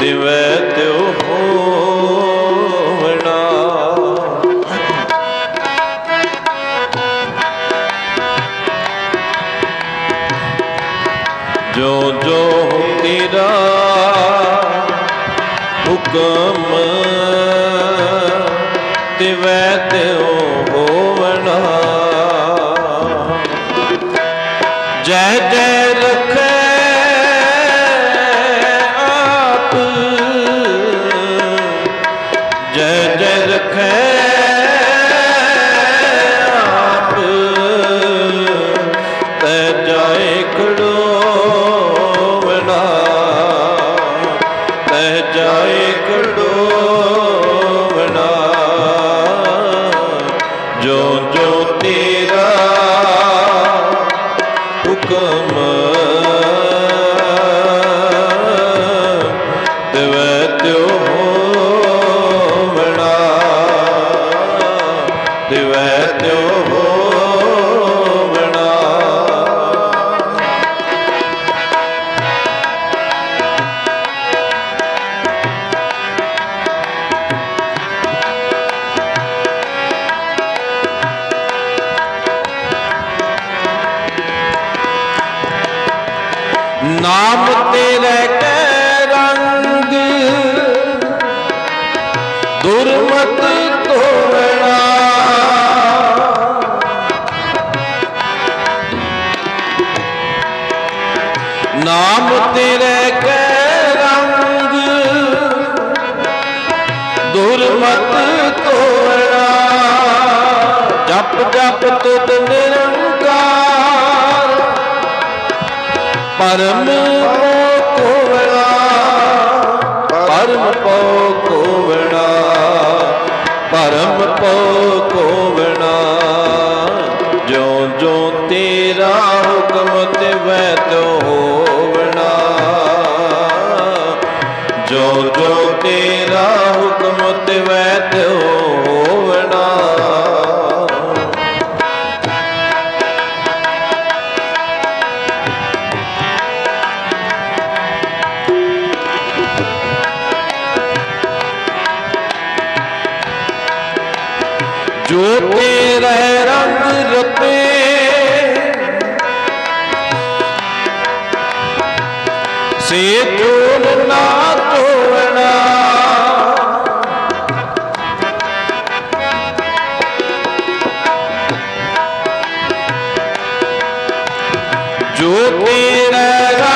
ਤਿਵੈ ਤਿਉ ਹੋਵਣਾ। ਜੋ ਜੋ ਤੇਰਾ ਹੁਕਮ ਤਿਵੈ ਤਿਉ ਹੋਵਣਾ। ਜੈ ਜੈ ਜੈ ਰਖੈ ਆਪ। ਤੈ ਜਾਏ ਖੜੋਵਣਾ ਤੈ ਜਾਏ ਖੜੋਵਣਾ ਜੋ ਜੋ ਤੇਰਾ ਹੁਕਮ ਤਿਵੈ ਤਿਉ ਨਾਮ ਤੇਰੇ ਨਾਮ ਤੇਰੇ ਕੈ ਰੰਗ। ਦੁਰਮਤ ਤੋੜਨਾ। ਜਪ ਜਪ ਤੁਧ ਨਿਰੰਕਾਰ। ਪਰਮ ਕੋਵਣਾ ਪਰਮ ਪੋ ਕੋਵਣਾ ਪਰਮ ਪੋ ਕੋਵਣਾ ਜੋ ਜੋ ਤੇਰਾ ਹੁਕਮ ਤੇ ਵੈ ਤੋ ਜੋ ਜੋ ਤੇਰਾ ਹੁਕਮ ਤੇ ਵੈ ਹੋਵਣਾ। ਜੋ ਤੇਰੇ ਰੰਗ ਰਤੇ ਸੇ ਨਾ ਤੋੜਨਾ ਜੋ ਤੇਰੇ